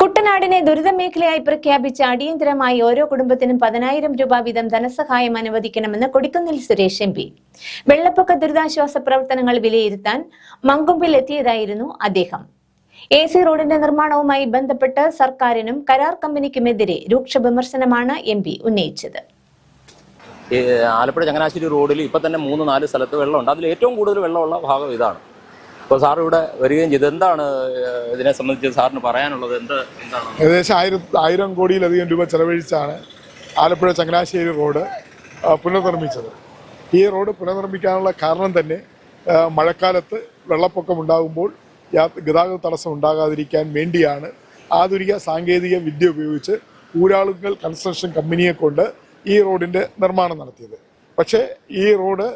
കുട്ടനാടിനെ ദുരിത മേഖലയായി പ്രഖ്യാപിച്ച അടിയന്തരമായി ഓരോ കുടുംബത്തിനും പതിനായിരം രൂപ വീതം ധനസഹായം അനുവദിക്കണമെന്ന് കൊടിക്കുന്നിൽ സുരേഷ് എം പി. വെള്ളപ്പൊക്ക ദുരിതാശ്വാസ പ്രവർത്തനങ്ങൾ വിലയിരുത്താൻ മങ്കുമ്പിൽ എത്തിയതായിരുന്നു അദ്ദേഹം. എ സി റോഡിന്റെ നിർമ്മാണവുമായി ബന്ധപ്പെട്ട് സർക്കാരിനും കരാർ കമ്പനിക്കുമെതിരെ രൂക്ഷ വിമർശനമാണ് എം പി ഉന്നയിച്ചത്. ആലപ്പുഴ ചങ്ങനാശ്ശേരി റോഡിൽ ഇപ്പം തന്നെ മൂന്ന് നാല് സ്ഥലത്ത് വെള്ളമുണ്ട്. അതിൽ ഏറ്റവും കൂടുതൽ വെള്ളമുള്ള ഭാഗം ഇതാണ്. അപ്പോൾ സാർ ഇവിടെ വരികയും ചെയ്തു. എന്താണ് ഇതിനെ സംബന്ധിച്ച് സാറിന് പറയാനുള്ളത്? എന്ത് എന്താണ്? ഏകദേശം ആയിരം ആയിരം കോടിയിലധികം രൂപ ചെലവഴിച്ചാണ് ആലപ്പുഴ ചങ്ങനാശ്ശേരി റോഡ് പുനർനിർമ്മിച്ചത്. ഈ റോഡ് പുനർനിർമ്മിക്കാനുള്ള കാരണം തന്നെ മഴക്കാലത്ത് വെള്ളപ്പൊക്കം ഉണ്ടാകുമ്പോൾ ഗതാഗത തടസ്സം ഉണ്ടാകാതിരിക്കാൻ വേണ്ടിയാണ് ആധുനിക സാങ്കേതിക വിദ്യ ഉപയോഗിച്ച് ഊരാളുങ്കൽ കൺസ്ട്രക്ഷൻ കമ്പനിയെ കൊണ്ട് ഈ റോഡിന്റെ നിർമ്മാണം നടത്തിയത്. പക്ഷേ ഈ റോഡ്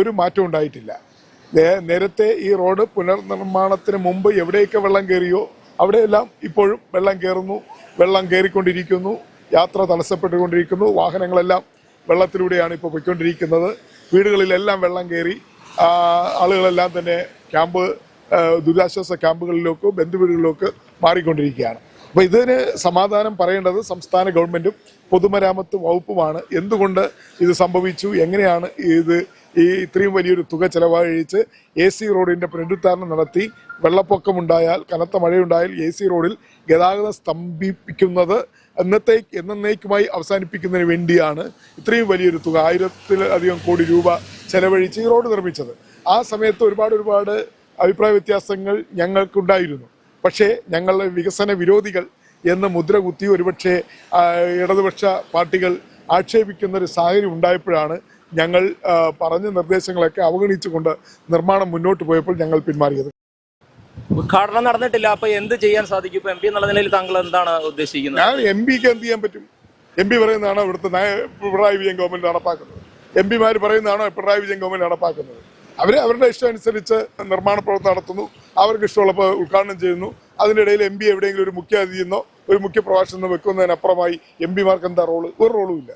ഒരു മാറ്റം ഉണ്ടായിട്ടില്ല. നേരത്തെ ഈ റോഡ് പുനർനിർമ്മാണത്തിന് മുമ്പ് എവിടെയൊക്കെ വെള്ളം കയറിയോ അവിടെയെല്ലാം ഇപ്പോഴും വെള്ളം കയറുന്നു വെള്ളം കയറിക്കൊണ്ടിരിക്കുന്നു യാത്ര തടസ്സപ്പെട്ടുകൊണ്ടിരിക്കുന്നു വാഹനങ്ങളെല്ലാം വെള്ളത്തിലൂടെയാണ് ഇപ്പോൾ പോയിക്കൊണ്ടിരിക്കുന്നത്. വീടുകളിലെല്ലാം വെള്ളം കയറി ആളുകളെല്ലാം തന്നെ ക്യാമ്പ് ദുരിതാശ്വാസ ക്യാമ്പുകളിലേക്കോ ബന്ധുവീടുകളിലേക്കോ മാറിക്കൊണ്ടിരിക്കുകയാണ്. അപ്പോൾ ഇതിന് സമാധാനം പറയേണ്ടത് സംസ്ഥാന ഗവൺമെന്റും പൊതുമരാമത്ത് വകുപ്പുമാണ്. എന്തുകൊണ്ട് ഇത് സംഭവിച്ചു? എങ്ങനെയാണ് ഇത് ഈ ഇത്രയും വലിയൊരു തുക ചെലവഴിച്ച് എ സി റോഡിന്റെ പുനരുദ്ധാരണം നടത്തി വെള്ളപ്പൊക്കമുണ്ടായാൽ കനത്ത മഴയുണ്ടായാൽ എ സി റോഡിൽ ഗതാഗതം സ്തംഭിപ്പിക്കുന്നത് എന്നത്തേക്ക് എന്നേക്കുമായി അവസാനിപ്പിക്കുന്നതിന് വേണ്ടിയാണ് ഇത്രയും വലിയൊരു തുക ആയിരത്തിലധികം കോടി രൂപ ചെലവഴിച്ച് ഈ റോഡ് നിർമ്മിച്ചത്. ആ സമയത്ത് ഒരുപാട് ഒരുപാട് അഭിപ്രായ വ്യത്യാസങ്ങൾ ഞങ്ങൾക്കുണ്ടായിരുന്നു. പക്ഷേ ഞങ്ങളുടെ വികസന വിരോധികൾ എന്ന് മുദ്ര കുത്തി ഒരുപക്ഷെ ഇടതുപക്ഷ പാർട്ടികൾ ആക്ഷേപിക്കുന്ന ഒരു സാഹചര്യം ഉണ്ടായപ്പോഴാണ് ഞങ്ങൾ പറഞ്ഞ നിർദ്ദേശങ്ങളൊക്കെ അവഗണിച്ചുകൊണ്ട് നിർമ്മാണം മുന്നോട്ട് പോയപ്പോൾ ഞങ്ങൾ പിന്മാറിയത്. ഉദ്ഘാടനം നടന്നിട്ടില്ല. അപ്പൊ എന്ത് ചെയ്യാൻ സാധിക്കും? ഇപ്പൊ എം പി എന്നുള്ള നിലയിൽ താങ്കൾ എന്താണ് ഉദ്ദേശിക്കുന്നത്? ഞാൻ എം പിക്ക് എന്ത് ചെയ്യാൻ പറ്റും? എം പി പറയുന്നതാണോ ഇവിടുത്തെ പിണറായി വിജയൻ ഗവൺമെന്റ് നടപ്പാക്കുന്നത്? എം പിമാർ പറയുന്നതാണോ പിണറായി വിജയൻ ഗവൺമെന്റ് നടപ്പാക്കുന്നത്? അവർ അവരുടെ ഇഷ്ടം അനുസരിച്ച് നിർമ്മാണ പ്രവർത്തനം നടത്തുന്നു. അവർക്ക് ഇഷ്ടമുള്ളപ്പോൾ ഉദ്ഘാടനം ചെയ്യുന്നു. അതിനിടയിൽ എം പി എവിടെയെങ്കിലും ഒരു മുഖ്യ അതിഥിയെന്നോ ഒരു മുഖ്യ പ്രഭാഷണം വെക്കുന്നതിനപ്പുറമായി എം പിമാർക്ക് എന്താ റോൾ? ഒരു റോളും ഇല്ല.